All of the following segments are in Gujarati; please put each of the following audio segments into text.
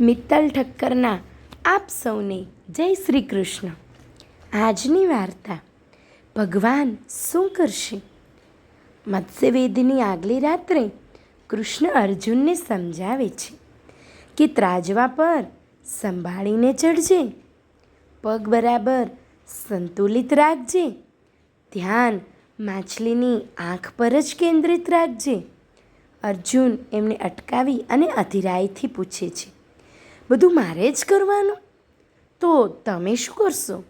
મિત્તલ ઠક્કરના આપ સૌને જય શ્રી કૃષ્ણ. આજની વાર્તા ભગવાન શું કરશે? મત્સ્યવેદની આગલી રાત્રે કૃષ્ણ અર્જુનને સમજાવે છે કે ત્રાજવા પર સંભાળીને ચડજે, પગ બરાબર સંતુલિત રાખજે, ધ્યાન માછલીની આંખ પર જ કેન્દ્રિત રાખજે. અર્જુન એમને અટકાવી અને અધિરાયથી પૂછે છે બધું મારે જ કરવાનું. તો તમે શું કરશો?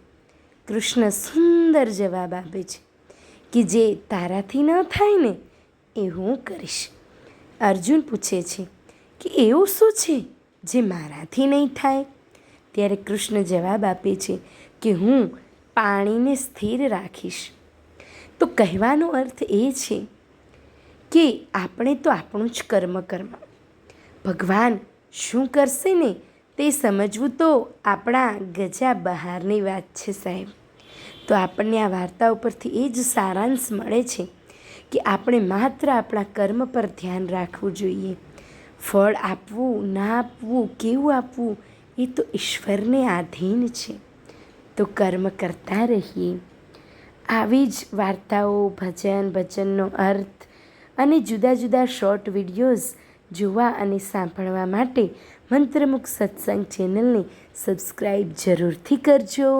કૃષ્ણ સુંદર જવાબ આપે છે કે જે તારાથી ન થાય ને, એ હું કરીશ. અર્જુન પૂછે છે કે એવું શું છે જે મારાથી નહીં થાય? ત્યારે કૃષ્ણ જવાબ આપે છે કે હું પાણીને સ્થિર રાખીશ. તો કહેવાનો અર્થ એ છે કે આપણે તો આપણું જ કર્મ કર્મ. ભગવાન શું કરશે ને તે સમજવું તો આપણા ગજા બહારની વાત છે સાહેબ. તો આપણને આ વાર્તા ઉપરથી એ જ સારાંશ મળે છે કે આપણે માત્ર આપણા કર્મ પર ધ્યાન રાખવું જોઈએ. ફળ આપવું, ના આપવું, કેવું આપવું, એ તો ઈશ્વરને આધીન છે. તો કર્મ કરતા રહીએ. આવી જ વાર્તાઓ, ભજન, ભજનનો અર્થ અને જુદા જુદા શોર્ટ વિડીયોઝ જોવા અને સાંભળવા માટે મંત્રમુખ સત્સંગ ચેનલને સબસ્ક્રાઈબ જરૂરથી કરજો